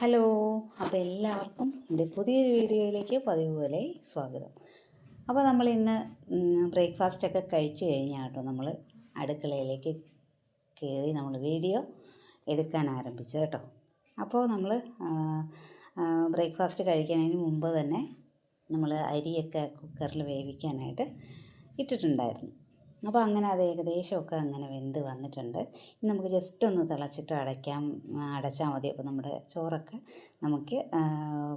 Hello. അപ്പോൾ എല്ലാവർക്കും എന്റെ പുതിയൊരു വീഡിയോയിലേക്ക് പതിവ് പോലെ സ്വാഗതം. അപ്പോൾ നമ്മൾ ഇന്ന് ബ്രേക്ക്ഫാസ്റ്റൊക്കെ കഴിച്ച് കഴിഞ്ഞാൽ കേട്ടോ നമ്മൾ അടുക്കളയിലേക്ക് കയറി നമ്മൾ വീഡിയോ എടുക്കാൻ ആരംഭിച്ചു കേട്ടോ. അപ്പോൾ നമ്മൾ ബ്രേക്ക്ഫാസ്റ്റ് കഴിക്കുന്നതിന് മുമ്പ് തന്നെ നമ്മൾ അരിയൊക്കെ കുക്കറിൽ വേവിക്കാനായിട്ട് ഇട്ടിട്ടുണ്ടായിരുന്നു. അപ്പോൾ അങ്ങനെ അത് ഏകദേശമൊക്കെ അങ്ങനെ വെന്ത് വന്നിട്ടുണ്ട്. ഇനി നമുക്ക് ജസ്റ്റ് ഒന്ന് തിളച്ചിട്ട് അടയ്ക്കാം. അടച്ചാൽ മതി. അപ്പോൾ നമ്മുടെ ചോറൊക്കെ നമുക്ക്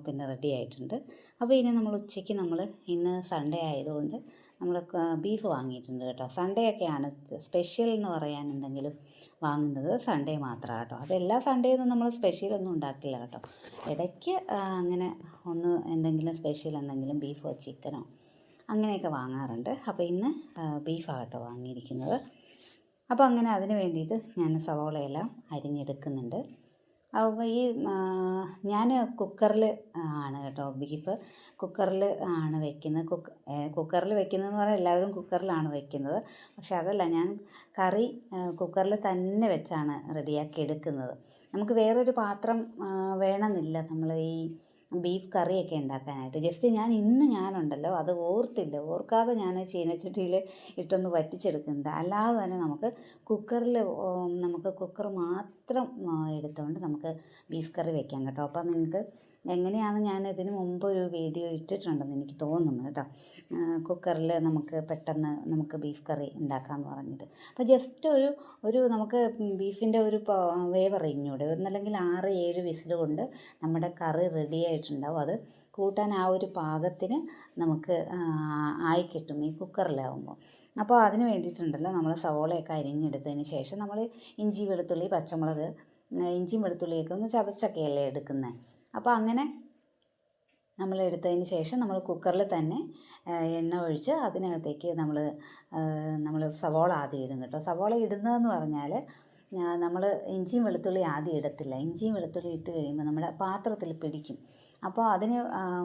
പിന്നെ റെഡി ആയിട്ടുണ്ട്. അപ്പോൾ ഇനി നമ്മൾ ഉച്ചയ്ക്ക് നമ്മൾ ഇന്ന് സൺഡേ ആയതുകൊണ്ട് നമ്മൾ ബീഫ് വാങ്ങിയിട്ടുണ്ട് കേട്ടോ. സൺഡേ ഒക്കെയാണ് സ്പെഷ്യൽ എന്ന് പറയാൻ എന്തെങ്കിലും വാങ്ങുന്നത് സൺഡേ മാത്രമാണ് കേട്ടോ. അതെല്ലാ സൺഡേയൊന്നും നമ്മൾ സ്പെഷ്യൽ ഒന്നും ഉണ്ടാക്കില്ല കേട്ടോ. ഇടയ്ക്ക് അങ്ങനെ ഒന്ന് എന്തെങ്കിലും സ്പെഷ്യൽ എന്തെങ്കിലും ബീഫോ ചിക്കനോ അങ്ങനെയൊക്കെ വാങ്ങാറുണ്ട്. അപ്പോൾ ഇന്ന് ബീഫാണ് കേട്ടോ വാങ്ങിയിരിക്കുന്നത്. അപ്പോൾ അങ്ങനെ അതിന് വേണ്ടിയിട്ട് ഞാൻ സവോളയെല്ലാം അരിഞ്ഞെടുക്കുന്നുണ്ട്. അപ്പോൾ ഈ ഞാൻ കുക്കറിൽ ആണ് കേട്ടോ ബീഫ്. കുക്കറിൽ ആണ് വെക്കുന്നത്. കുക്ക് കുക്കറിൽ വെക്കുന്നതെന്ന് പറഞ്ഞാൽ എല്ലാവരും കുക്കറിലാണ് വെക്കുന്നത്. പക്ഷെ അതല്ല ഞാൻ കറി കുക്കറിൽ തന്നെ വെച്ചാണ് റെഡിയാക്കി എടുക്കുന്നത്. നമുക്ക് വേറൊരു പാത്രം വേണമെന്നില്ല. നമ്മൾ ഈ ബീഫ് കറിയൊക്കെ ഉണ്ടാക്കാനായിട്ട്. ജസ്റ്റ് ഞാൻ ഇന്ന് ഞാനുണ്ടല്ലോ അത് ഓർത്തില്ല. ഓർക്കാതെ ഞാൻ ചീനച്ചട്ടിയിൽ ഇട്ടൊന്ന് വറ്റിച്ചെടുക്കുന്നത്. അല്ലാതെ തന്നെ നമുക്ക് കുക്കറിൽ നമുക്ക് കുക്കർ മാത്രം എടുത്തുകൊണ്ട് നമുക്ക് ബീഫ് കറി വെക്കാം കേട്ടോ. അപ്പം നിങ്ങൾക്ക് എങ്ങനെയാണ് ഞാൻ ഇതിന് മുമ്പ് ഒരു വീഡിയോ ഇട്ടിട്ടുണ്ടെന്ന് എനിക്ക് തോന്നുന്നു കേട്ടോ. കുക്കറിൽ നമുക്ക് പെട്ടെന്ന് നമുക്ക് ബീഫ് കറി ഉണ്ടാക്കാമെന്ന് പറഞ്ഞിട്ട്. അപ്പോൾ ജസ്റ്റ് ഒരു ഒരു നമുക്ക് ബീഫിന്റെ ഒരു പ- വേവ് അറിഞ്ഞൂടെ ഒന്നല്ലെങ്കിൽ ആറ് ഏഴ് വിസിൽ കൊണ്ട് നമ്മുടെ കറി റെഡി ആയിട്ടുണ്ടാവും. അത് കൂട്ടാൻ ആ ഒരു പാകത്തിന് നമുക്ക് ആയി കിട്ടും ഈ കുക്കറിലാവുമ്പോൾ. അപ്പോൾ അതിന് വേണ്ടിയിട്ടുണ്ടല്ലോ നമ്മൾ സവോളയൊക്കെ അരിഞ്ഞെടുത്തതിന് ശേഷം നമ്മൾ ഇഞ്ചി വെളുത്തുള്ളി പച്ചമുളക് ഇഞ്ചിയും വെളുത്തുള്ളിയൊക്കെ ഒന്ന് ചതച്ചൊക്കെയല്ലേ എടുക്കുന്നത് അപ്പോൾ അങ്ങനെ നമ്മൾ എടുത്തതിന് ശേഷം നമ്മൾ കുക്കറിൽ തന്നെ എണ്ണ ഒഴിച്ച് അതിനകത്തേക്ക് നമ്മൾ നമ്മൾ സവോള ആദ്യം ഇടും കേട്ടോ. സവോള ഇടുന്നതെന്ന് പറഞ്ഞാൽ നമ്മൾ ഇഞ്ചിയും വെളുത്തുള്ളി ആദ്യം ഇടത്തില്ല. ഇഞ്ചിയും വെളുത്തുള്ളി ഇട്ട് കഴിയുമ്പോൾ നമ്മുടെ പാത്രത്തിൽ പിടിക്കും. അപ്പോൾ അതിന്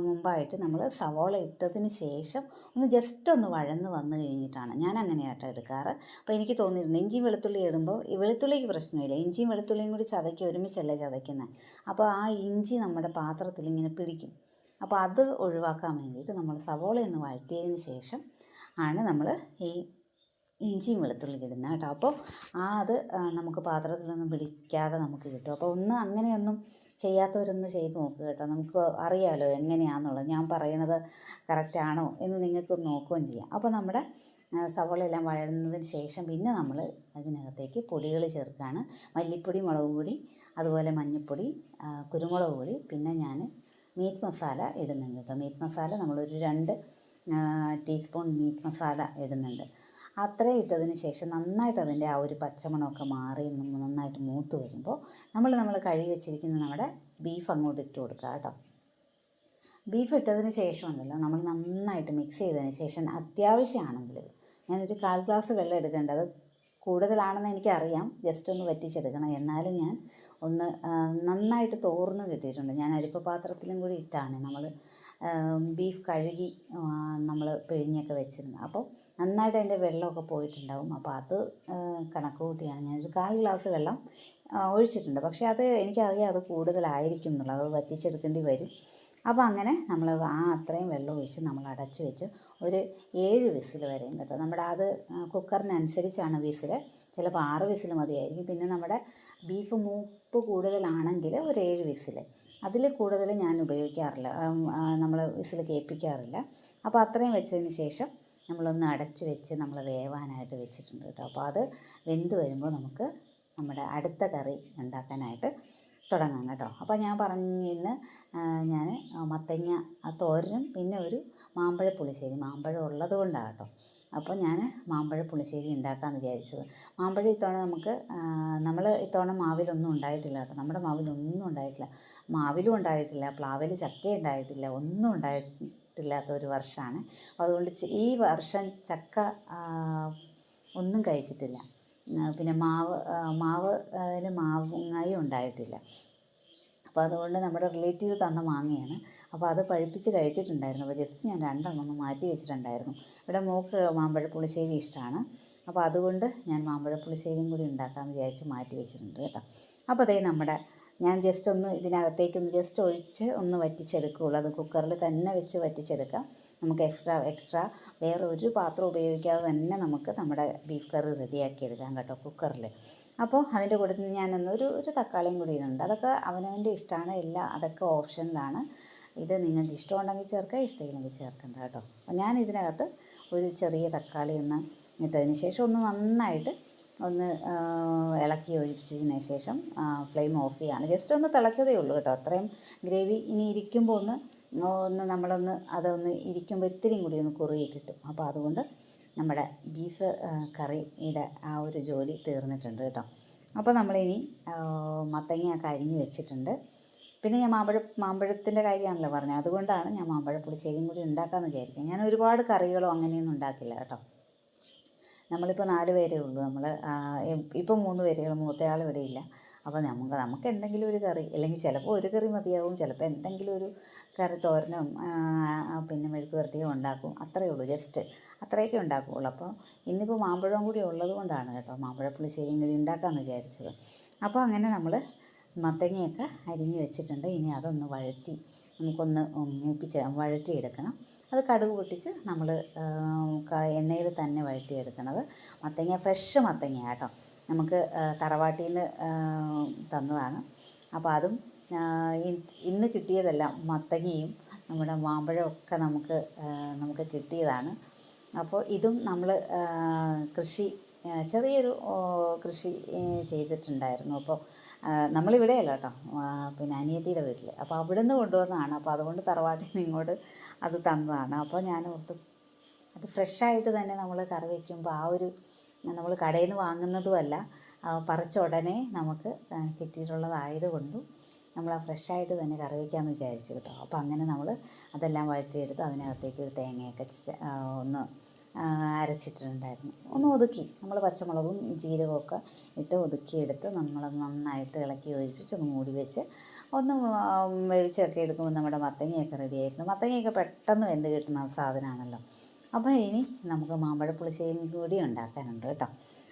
മുമ്പായിട്ട് നമ്മൾ സവോള ഇട്ടതിന് ശേഷം ഒന്ന് ജസ്റ്റ് ഒന്ന് വഴന്ന് വന്നു കഴിഞ്ഞിട്ടാണ് ഞാൻ അങ്ങനെ ആട്ടോ എടുക്കാറ്. അപ്പോൾ എനിക്ക് തോന്നിയിട്ടുണ്ട് ഇഞ്ചിയും വെളുത്തുള്ളി ഇടുമ്പോൾ വെളുത്തുള്ളിക്ക് പ്രശ്നമില്ല. ഇഞ്ചിയും വെളുത്തുള്ളിയും കൂടി ചതയ്ക്ക് ഒരുമിച്ചല്ല ചതയ്ക്കുന്നത് അപ്പോൾ ആ ഇഞ്ചി നമ്മുടെ പാത്രത്തിൽ ഇങ്ങനെ പിടിക്കും. അപ്പോൾ അത് ഒഴിവാക്കാൻ വേണ്ടിയിട്ട് നമ്മൾ സവോള ഒന്ന് വഴറ്റിയതിന് ശേഷം ആണ് നമ്മൾ ഈ ഇഞ്ചിയും വെളുത്തുള്ളി ഇടുന്നത് കേട്ടോ. അപ്പോൾ ആ അത് നമുക്ക് പാത്രത്തിലൊന്നും പിടിക്കാതെ നമുക്ക് കിട്ടും. അപ്പോൾ ഒന്ന് അങ്ങനെയൊന്നും ചെയ്യാത്തവരൊന്ന് ചെയ്ത് നോക്കുക കേട്ടോ. നമുക്ക് അറിയാമല്ലോ എങ്ങനെയാണെന്നുള്ളത് ഞാൻ പറയണത് കറക്റ്റാണോ എന്ന് നിങ്ങൾക്ക് നോക്കുകയും ചെയ്യാം. അപ്പോൾ നമ്മുടെ ആ, സവോള എല്ലാം വഴന്നതിന് ശേഷം പിന്നെ നമ്മൾ അതിനകത്തേക്ക് പൊടികൾ ചേർക്കുകയാണ്. മല്ലിപ്പൊടി മുളക് പൊടി അതുപോലെ മഞ്ഞൾപ്പൊടി കുരുമുളക് പൊടി പിന്നെ ഞാൻ മീറ്റ് മസാല ഇടുന്നുണ്ട് കേട്ടോ. മീറ്റ് മസാല നമ്മളൊരു രണ്ട് ടീസ്പൂൺ മീറ്റ് മസാല ഇടുന്നുണ്ട്. അത്രയും ഇട്ടതിന് ശേഷം നന്നായിട്ട് അതിന്റെ ആ ഒരു പച്ചമണമൊക്കെ മാറി നന്നായിട്ട് മൂത്ത് വരുമ്പോൾ നമ്മൾ നമ്മൾ കഴുകി വെച്ചിരിക്കുന്ന നമ്മുടെ ബീഫ് അങ്ങോട്ട് ഇട്ട് കൊടുക്കുക കേട്ടോ. ബീഫ് ഇട്ടതിന് ശേഷം ഉണ്ടല്ലോ നമ്മൾ നന്നായിട്ട് മിക്സ് ചെയ്തതിന് ശേഷം അത്യാവശ്യമാണെങ്കിൽ ഞാനൊരു കാൽ ഗ്ലാസ് വെള്ളം എടുക്കേണ്ടത് കൂടുതലാണെന്ന് എനിക്കറിയാം. ജസ്റ്റ് ഒന്ന് വറ്റിച്ചെടുക്കണം. എന്നാലും ഞാൻ ഒന്ന് നന്നായിട്ട് തോർന്ന് കിട്ടിയിട്ടുണ്ട്. ഞാൻ അരിപ്പ പാത്രത്തിലും കൂടി ഇട്ടാണ് നമ്മൾ ബീഫ് കഴുകി നമ്മൾ പിഴിഞ്ഞൊക്കെ വെച്ചിരുന്നത്. അപ്പോൾ നന്നായിട്ട് അതിന്റെ വെള്ളമൊക്കെ പോയിട്ടുണ്ടാവും. അപ്പോൾ അത് കണക്ക് കൂട്ടിയാണ്. ഞാനൊരു കാൽ ഗ്ലാസ് വെള്ളം ഒഴിച്ചിട്ടുണ്ട്. പക്ഷേ അത് എനിക്കറിയാം അത് കൂടുതലായിരിക്കും എന്നുള്ളത്. അത് വറ്റിച്ചെടുക്കേണ്ടി വരും. അപ്പോൾ അങ്ങനെ നമ്മൾ ആ അത്രയും വെള്ളം ഒഴിച്ച് നമ്മൾ അടച്ചു വെച്ച് ഒരു ഏഴ് വിസിൽ വരെയും കേട്ടോ. നമ്മുടെ അത് കുക്കറിനനുസരിച്ചാണ് വിസിൽ ചിലപ്പോൾ ആറ് വിസിൽ മതിയായിരിക്കും. പിന്നെ നമ്മുടെ ബീഫ് മൂപ്പ് കൂടുതലാണെങ്കിൽ ഒരു ഏഴ് വിസിൽ. അതിൽ കൂടുതൽ ഞാൻ ഉപയോഗിക്കാറില്ല. നമ്മൾ വിസിൽ കേൾപ്പിക്കാറില്ല. അപ്പോൾ അത്രയും വെച്ചതിന് ശേഷം നമ്മളൊന്ന് അടച്ച് വെച്ച് നമ്മൾ വേവാനായിട്ട് വെച്ചിട്ടുണ്ട് കേട്ടോ. അപ്പോൾ അത് വെന്ത് വരുമ്പോൾ നമുക്ക് നമ്മുടെ അടുത്ത കറി ഉണ്ടാക്കാനായിട്ട് തുടങ്ങാം കേട്ടോ. അപ്പോൾ ഞാൻ പറഞ്ഞിന്ന് ഞാൻ മത്തങ്ങ തോരനും പിന്നെ ഒരു മാമ്പഴ പുളിശ്ശേരി. മാമ്പഴം ഉള്ളത് കൊണ്ടാണ് കേട്ടോ. അപ്പോൾ ഞാൻ മാമ്പഴ പുളിശ്ശേരി ഉണ്ടാക്കാമെന്ന് വിചാരിച്ചത്. മാമ്പഴം ഇത്തവണ നമുക്ക് നമ്മൾ ഇത്തവണ മാവിലൊന്നും ഉണ്ടായിട്ടില്ല കേട്ടോ. നമ്മുടെ മാവിലൊന്നും ഉണ്ടായിട്ടില്ല. മാവിലും ഉണ്ടായിട്ടില്ല പ്ലാവിൽ ചക്ക ഉണ്ടായിട്ടില്ല ഒന്നും ഉണ്ടായിട്ടില്ലാത്ത ഒരു വർഷമാണ്. അതുകൊണ്ട് ഈ വർഷം ചക്ക ഒന്നും കഴിച്ചിട്ടില്ല. പിന്നെ മാവ് മാവ് അതിൽ മാങ്ങായും ഉണ്ടായിട്ടില്ല. അപ്പോൾ അതുകൊണ്ട് നമ്മുടെ റിലേറ്റീവ് തന്ന മാങ്ങയാണ്. അപ്പോൾ അത് പഴുപ്പിച്ച് കഴിച്ചിട്ടുണ്ടായിരുന്നു. അപ്പോൾ ജസ്റ്റ് ഞാൻ രണ്ടെണ്ണം ഒന്ന് മാറ്റി വെച്ചിട്ടുണ്ടായിരുന്നു. ഇവിടെ മോക്ക് മാമ്പഴ പുളിശ്ശേരി ഇഷ്ടമാണ് അപ്പോൾ അതുകൊണ്ട് ഞാൻ മാമ്പഴ പുളിശ്ശേരിയും കൂടി ഉണ്ടാക്കാമെന്ന് വിചാരിച്ച് മാറ്റി വെച്ചിട്ടുണ്ട് കേട്ടോ. അപ്പോൾ അതേ നമ്മുടെ ഞാൻ ജസ്റ്റ് ഒന്ന് ഇതിനകത്തേക്ക് ഒന്ന് ജസ്റ്റ് ഒഴിച്ച് ഒന്ന് വറ്റിച്ചെടുക്കുകയുള്ളൂ. അത് കുക്കറിൽ തന്നെ വെച്ച് വറ്റിച്ചെടുക്കാം. നമുക്ക് എക്സ്ട്രാ എക്സ്ട്രാ വേറെ ഒരു പാത്രം ഉപയോഗിക്കാതെ തന്നെ നമുക്ക് നമ്മുടെ ബീഫ് കറി റെഡിയാക്കി എടുക്കാം കേട്ടോ കുക്കറിൽ അപ്പോൾ അതിന്റെ കൂടെ ഞാനൊന്ന് ഒരു ഒരു തക്കാളിയും കൂടി ഇടുന്നുണ്ട്. അതൊക്കെ അവനവന്റെ ഇഷ്ടമാണ്. എല്ലാം അതൊക്കെ ഓപ്ഷനിലാണ്. ഇത് നിങ്ങൾക്ക് ഇഷ്ടമുണ്ടെങ്കിൽ ചേർക്കുക ഇഷ്ടമില്ലെങ്കിൽ ചേർക്കണ്ട കേട്ടോ. അപ്പോൾ ഞാൻ ഇതിനകത്ത് ഒരു ചെറിയ തക്കാളി ഒന്ന് ഇട്ടതിന് ശേഷം ഒന്ന് നന്നായിട്ട് ഒന്ന് ഇളക്കി യോജിപ്പിച്ചതിന് ശേഷം ഫ്ലെയിം ഓഫ് ചെയ്യാണ്. ജസ്റ്റ് ഒന്ന് തിളച്ചതേ ഉള്ളൂ കേട്ടോ. അത്രയും ഗ്രേവി ഇനി ഇരിക്കുമ്പോൾ ഒന്ന് ഒന്ന് നമ്മളൊന്ന് അതൊന്ന് ഇരിക്കുമ്പോൾ ഇത്തിരിയും കൂടി ഒന്ന് കുറുകി കിട്ടും. അപ്പോൾ അതുകൊണ്ട് നമ്മുടെ ബീഫ് കറിയുടെ ആ ഒരു ജോലി തീർന്നിട്ടുണ്ട് കേട്ടോ. അപ്പോൾ നമ്മളിനി മത്തങ്ങയൊക്കെ അരിഞ്ഞ് വെച്ചിട്ടുണ്ട്. പിന്നെ ഞാൻ മാമ്പഴ മാമ്പഴത്തിന്റെ കാര്യമാണല്ലോ പറഞ്ഞത്. അതുകൊണ്ടാണ് ഞാൻ മാമ്പഴ പുളിശ്ശേരിയും കൂടി ഉണ്ടാക്കാമെന്ന് വിചാരിക്കുക ഞാൻ ഒരുപാട് കറികളോ അങ്ങനെയൊന്നും ഉണ്ടാക്കില്ല കേട്ടോ. നമ്മളിപ്പോൾ നാല് പേരേ ഉള്ളൂ. നമ്മൾ ഇപ്പം മൂന്ന് പേരുകൾ മൂത്തയാൾ ഇവിടെ ഇല്ല. അപ്പോൾ നമുക്ക് നമുക്ക് എന്തെങ്കിലും ഒരു കറി അല്ലെങ്കിൽ ചിലപ്പോൾ ഒരു കറി മതിയാവും. ചിലപ്പോൾ എന്തെങ്കിലും ഒരു കറി തോരനും പിന്നെ മെഴുക്ക് പുരട്ടിയും ഉണ്ടാക്കും. അത്രയേ ഉള്ളൂ. ജസ്റ്റ് അത്രയൊക്കെ ഉണ്ടാക്കുകയുള്ളൂ അപ്പോൾ ഇന്നിപ്പോൾ മാമ്പഴം കൂടി ഉള്ളത് കൊണ്ടാണ് കേട്ടോ. മാമ്പഴ പുളിശ്ശേരി ഉണ്ടാക്കാമെന്ന് വിചാരിച്ചത്. അപ്പോൾ അങ്ങനെ നമ്മൾ മത്തങ്ങയൊക്കെ അരിഞ്ഞ് വെച്ചിട്ടുണ്ട്. ഇനി അതൊന്ന് വഴറ്റി നമുക്കൊന്ന് മൂപ്പിച്ച് വഴറ്റിയെടുക്കണം. അത് കടുക് പൊട്ടിച്ച് നമ്മൾ എണ്ണയിൽ തന്നെ വഴറ്റിയെടുക്കണത്. മത്തങ്ങ ഫ്രഷ് മത്തങ്ങ കേട്ടോ. നമുക്ക് തറവാട്ടിൽ നിന്ന് തന്നതാണ്. അപ്പോൾ അതും ഇന്ന് കിട്ടിയതെല്ലാം മത്തങ്ങയും നമ്മുടെ മാമ്പഴമൊക്കെ നമുക്ക് നമുക്ക് കിട്ടിയതാണ്. അപ്പോൾ ഇതും നമ്മൾ കൃഷി ചെറിയൊരു കൃഷി ചെയ്തിട്ടുണ്ടായിരുന്നു. അപ്പോൾ നമ്മളിവിടെയല്ല കേട്ടോ. പിന്നെ അനിയത്തിയുടെ വീട്ടിൽ അപ്പോൾ അവിടെ നിന്ന് കൊണ്ടുവന്നതാണ്. അപ്പോൾ അതുകൊണ്ട് തറവാട്ടിൽ ഇങ്ങോട്ട് അത് തന്നതാണ്. അപ്പോൾ ഞാൻ ഓർത്തു അത് ഫ്രഷായിട്ട് തന്നെ നമ്മൾ കറി വയ്ക്കുമ്പോൾ ആ ഒരു നമ്മൾ കടയിൽ നിന്ന് വാങ്ങുന്നതുമല്ല പറിച്ച ഉടനെ നമുക്ക് കിട്ടിയിട്ടുള്ളതായത് കിട്ടിയിട്ടുള്ളതായതുകൊണ്ടും നമ്മൾ ആ ഫ്രഷായിട്ട് തന്നെ കറി വയ്ക്കാമെന്ന് വിചാരിച്ചു കേട്ടോ. അപ്പോൾ അങ്ങനെ നമ്മൾ അതെല്ലാം വഴറ്റിയെടുത്ത് അതിനകത്തേക്ക് ഒരു തേങ്ങയൊക്കെ ഒന്ന് അരച്ചിട്ടുണ്ടായിരുന്നു. ഒന്ന് ഒതുക്കി. നമ്മൾ പച്ചമുളകും ജീരകമൊക്കെ ഇട്ട് ഒതുക്കിയെടുത്ത് നമ്മൾ നന്നായിട്ട് ഇളക്കി യോജിപ്പിച്ച് ഒന്ന് മൂടി വെച്ച് ഒന്ന് വേവിച്ചൊക്കെ എടുക്കുമ്പോൾ നമ്മുടെ മത്തങ്ങയൊക്കെ റെഡിയായിരുന്നു. മത്തങ്ങയൊക്കെ പെട്ടെന്ന് വെന്ത് കിട്ടുന്ന സാധനമാണല്ലോ. അപ്പോൾ ഇനി നമുക്ക് മാമ്പഴ പുളിശ്ശേരി കൂടി ഉണ്ടാക്കാനുണ്ട് കേട്ടോ.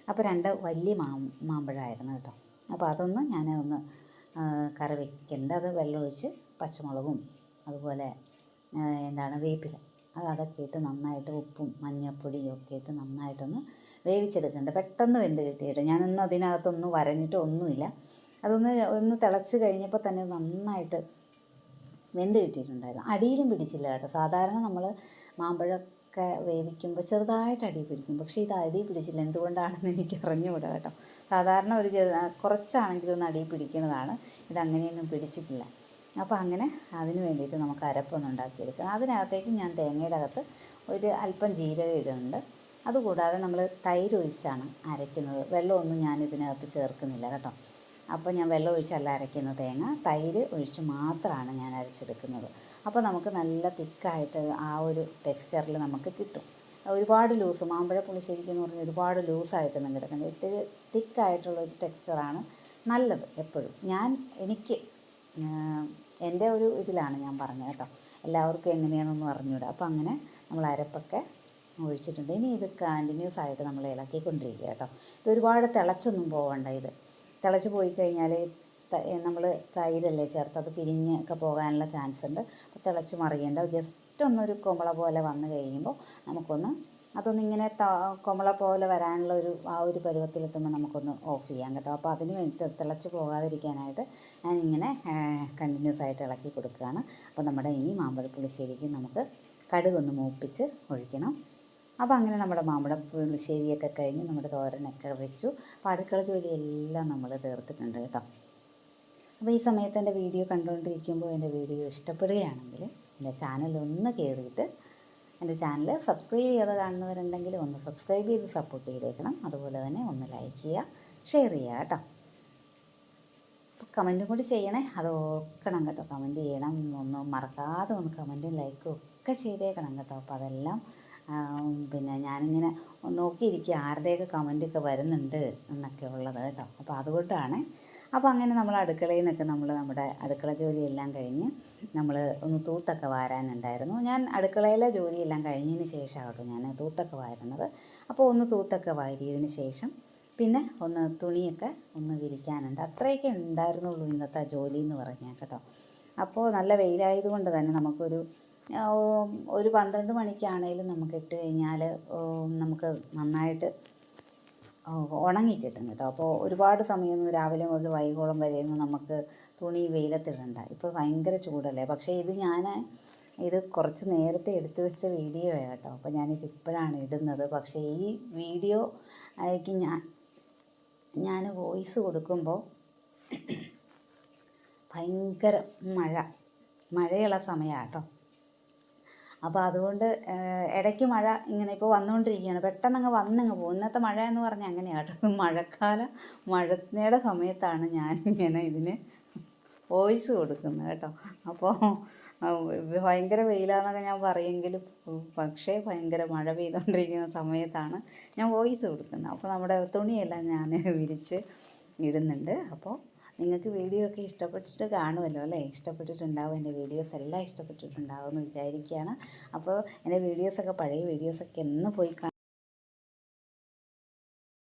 അപ്പോൾ രണ്ട് വലിയ മാ മാമ്പഴമായിരുന്നു കേട്ടോ. അപ്പോൾ അതൊന്ന് ഞാൻ ഒന്ന് കറി വെക്കുന്നുണ്ട് അത് വെള്ളമൊഴിച്ച് പച്ചമുളകും അതുപോലെ എന്താണ് വേപ്പില അത് അതൊക്കെ ഇട്ട് നന്നായിട്ട് ഉപ്പും മഞ്ഞൾപ്പൊടിയും ഒക്കെ ഇട്ട് നന്നായിട്ടൊന്ന് വേവിച്ചെടുക്കേണ്ട. പെട്ടെന്ന് വെന്ത് കിട്ടിയിട്ട്. ഞാനൊന്നും അതിനകത്തൊന്നും വരഞ്ഞിട്ട് ഒന്നുമില്ല. അതൊന്ന് ഒന്ന് തിളച്ച് കഴിഞ്ഞപ്പോൾ തന്നെ നന്നായിട്ട് വെന്ത് കിട്ടിയിട്ടുണ്ടായിരുന്നു. അടിയിലും പിടിച്ചില്ല കേട്ടോ. സാധാരണ നമ്മൾ മാമ്പഴമൊക്കെ വേവിക്കുമ്പോൾ ചെറുതായിട്ട് അടി പിടിക്കും. പക്ഷേ ഇത് അടി പിടിച്ചില്ല. എന്തുകൊണ്ടാണെന്ന് എനിക്ക് അറിഞ്ഞുകൂടാ കേട്ടോ. സാധാരണ ഒരു കുറച്ചാണെങ്കിലും ഒന്ന് അടി പിടിക്കുന്നതാണ്. ഇതങ്ങനെയൊന്നും പിടിച്ചിട്ടില്ല. അപ്പോൾ അങ്ങനെ അതിന് വേണ്ടിയിട്ട് നമുക്ക് അരപ്പൊന്ന് ഉണ്ടാക്കിയെടുക്കണം. അതിനകത്തേക്ക് ഞാൻ തേങ്ങയുടെ അകത്ത് ഒരു അല്പം ജീരകം ഇടുന്നുണ്ട്. അതുകൂടാതെ നമ്മൾ തൈര് ഒഴിച്ചാണ് അരയ്ക്കുന്നത്. വെള്ളമൊന്നും ഞാൻ ഇതിനകത്ത് ചേർക്കുന്നില്ല കേട്ടോ. അപ്പോൾ ഞാൻ വെള്ളം ഒഴിച്ചല്ല അരയ്ക്കുന്ന തേങ്ങ. തൈര് ഒഴിച്ച് മാത്രമാണ് ഞാൻ അരച്ചെടുക്കുന്നത്. അപ്പോൾ നമുക്ക് നല്ല തിക്കായിട്ട് ആ ഒരു ടെക്സ്ചറിൽ നമുക്ക് കിട്ടും. ഒരുപാട് ലൂസ് മാമ്പഴ പുളിശ്ശേരിക്ക് എന്ന് പറഞ്ഞാൽ ഒരുപാട് ലൂസായിട്ടൊന്നും കിടക്കുന്നത് ഇത്തിരി തിക്കായിട്ടുള്ള ഒരു ടെക്സ്ചറാണ് നല്ലത് എപ്പോഴും. ഞാൻ എനിക്ക് എന്റെ ഒരു ഇതിലാണ് ഞാൻ പറഞ്ഞത് കേട്ടോ. എല്ലാവർക്കും എങ്ങനെയാണെന്ന് അറിഞ്ഞൂടാ അപ്പോൾ അങ്ങനെ നമ്മൾ അരപ്പൊക്കെ ഒഴിച്ചിട്ടുണ്ട്. ഇനി ഇത് കണ്ടിന്യൂസ് ആയിട്ട് നമ്മൾ ഇളക്കിക്കൊണ്ടിരിക്കുക കേട്ടോ. ഇത് ഒരുപാട് തിളച്ചൊന്നും പോകണ്ട ഇത്. തിളച്ച് പോയി കഴിഞ്ഞാൽ നമ്മൾ തൈരല്ലേ ചേർത്ത് അത് പിരിഞ്ഞ് ഒക്കെ പോകാനുള്ള ചാൻസ് ഉണ്ട്. അപ്പോൾ തിളച്ച് മറിയേണ്ട. ജസ്റ്റ് ഒന്നൊരു കുമ്പള പോലെ വന്നു കഴിയുമ്പോൾ നമുക്കൊന്ന് അതൊന്ന് ഇങ്ങനെ ത കൊമള പോലെ വരാനുള്ള ഒരു ആ ഒരു പരുവത്തിലെത്തുമ്പോൾ നമുക്കൊന്ന് ഓഫ് ചെയ്യാം കേട്ടോ. അപ്പോൾ അതിന് വേണ്ടിയിട്ട് തിളച്ച് പോകാതിരിക്കാനായിട്ട് ഞാനിങ്ങനെ കണ്ടിന്യൂസ് ആയിട്ട് ഇളക്കി കൊടുക്കുകയാണ്. അപ്പോൾ നമ്മുടെ ഇനി മാമ്പഴ പുളിശ്ശേരിക്ക് നമുക്ക് കടുകൊന്ന് മൂപ്പിച്ച് ഒഴിക്കണം. അപ്പോൾ അങ്ങനെ നമ്മുടെ മാമ്പഴ പുളിശ്ശേരിയൊക്കെ കഴിഞ്ഞ് നമ്മുടെ തോരനൊക്കെ വെച്ചു. അപ്പോൾ അടുക്കള ജോലിയെല്ലാം നമ്മൾ തീർത്തിട്ടുണ്ട് കേട്ടോ. അപ്പോൾ ഈ സമയത്ത് എന്റെ വീഡിയോ കണ്ടുകൊണ്ടിരിക്കുമ്പോൾ എന്റെ വീഡിയോ ഇഷ്ടപ്പെടുകയാണെങ്കിൽ എന്റെ ചാനൽ ഒന്ന് കയറിയിട്ട് എന്റെ ചാനൽ സബ്സ്ക്രൈബ് ചെയ്ത് കാണുന്നവരുണ്ടെങ്കിൽ ഒന്ന് സബ്സ്ക്രൈബ് ചെയ്ത് സപ്പോർട്ട് ചെയ്തേക്കണം. അതുപോലെ തന്നെ ഒന്ന് ലൈക്ക് ചെയ്യുക ഷെയർ ചെയ്യുക കേട്ടോ. കമന്റും കൂടി ചെയ്യണേ. അത് ഓർക്കണം കേട്ടോ. കമന്റ് ചെയ്യണം. ഒന്ന് മറക്കാതെ ഒന്ന് കമന്റും ലൈക്കും ഒക്കെ ചെയ്തേക്കണം കേട്ടോ. അപ്പോൾ അതെല്ലാം പിന്നെ ഞാനിങ്ങനെ നോക്കിയിരിക്കുക. ആരുടെയൊക്കെ കമന്റൊക്കെ വരുന്നുണ്ട് എന്നൊക്കെ ഉള്ളത് കേട്ടോ. അപ്പോൾ അതുകൊണ്ടാണ് അപ്പോൾ അങ്ങനെ നമ്മൾ അടുക്കളയിൽ നിന്നൊക്കെ നമ്മൾ നമ്മുടെ അടുക്കള ജോലിയെല്ലാം കഴിഞ്ഞ് നമ്മൾ ഒന്ന് തൂത്തൊക്കെ വാരാനുണ്ടായിരുന്നു. ഞാൻ അടുക്കളയിലെ ജോലിയെല്ലാം കഴിഞ്ഞതിന് ശേഷമാണ് കേട്ടോ ഞാൻ തൂത്തൊക്കെ വാരുന്നത്. അപ്പോൾ ഒന്ന് തൂത്തൊക്കെ വാരിയതിന് ശേഷം പിന്നെ ഒന്ന് തുണിയൊക്കെ ഒന്ന് വിരിക്കാനുണ്ട്. അത്രയൊക്കെ ഉണ്ടായിരുന്നുള്ളൂ ഇന്നത്തെ ജോലി എന്ന് പറഞ്ഞാൽ കേട്ടോ. അപ്പോൾ നല്ല വെയിലായതുകൊണ്ട് തന്നെ നമുക്കൊരു ഒരു പന്ത്രണ്ട് മണിക്കാണേലും നമുക്ക് ഇട്ട് കഴിഞ്ഞാൽ നമുക്ക് നന്നായിട്ട് ഉണങ്ങി കിട്ടും കേട്ടോ. അപ്പോൾ ഒരുപാട് സമയമൊന്നും രാവിലെ മുതൽ വൈകോളം വരെയൊന്നും നമുക്ക് തുണി വെയിലത്തിടണ്ട. ഇപ്പോൾ ഭയങ്കര ചൂടല്ലേ? പക്ഷേ ഇത് ഞാൻ ഇത് കുറച്ച് നേരത്തെ എടുത്തു വെച്ച വീഡിയോ കേട്ടോ. അപ്പോൾ ഞാനിത് ഇപ്പോഴാണ് ഇടുന്നത്. പക്ഷേ ഈ വീഡിയോ ആയിക്ക് ഞാൻ ഞാൻ വോയിസ് കൊടുക്കുമ്പോൾ ഭയങ്കര മഴ. മഴയുള്ള സമയമാണ് കേട്ടോ. അപ്പോൾ അതുകൊണ്ട് ഇടയ്ക്ക് മഴ ഇങ്ങനെ ഇപ്പോൾ വന്നുകൊണ്ടിരിക്കുകയാണ് പെട്ടെന്ന് അങ്ങ് വന്നങ്ങ് പോകും. ഇന്നത്തെ മഴ എന്ന് പറഞ്ഞാൽ അങ്ങനെയാണ് മഴക്കാലം മഴയുടെ സമയത്താണ് ഞാനിങ്ങനെ ഇതിന് വോയിസ് കൊടുക്കുന്നത് കേട്ടോ. അപ്പോൾ ഭയങ്കര വെയിലാന്നൊക്കെ ഞാൻ പറയുമെങ്കിലും പക്ഷേ ഭയങ്കര മഴ പെയ്തുകൊണ്ടിരിക്കുന്ന സമയത്താണ് ഞാൻ വോയിസ് കൊടുക്കുന്നത്. അപ്പോൾ നമ്മുടെ തുണിയെല്ലാം ഞാൻ വിരിച്ച് ഇടുന്നുണ്ട്. അപ്പോൾ നിങ്ങൾക്ക് വീഡിയോ ഒക്കെ ഇഷ്ടപ്പെട്ടിട്ട് കാണുമല്ലോ അല്ലേ? ഇഷ്ടപ്പെട്ടിട്ടുണ്ടാവും. എന്റെ വീഡിയോസ് എല്ലാം ഇഷ്ടപ്പെട്ടിട്ടുണ്ടാവും എന്ന് വിചാരിക്കുകയാണ്. അപ്പോൾ എന്റെ വീഡിയോസൊക്കെ പഴയ വീഡിയോസൊക്കെ എന്ന് പോയി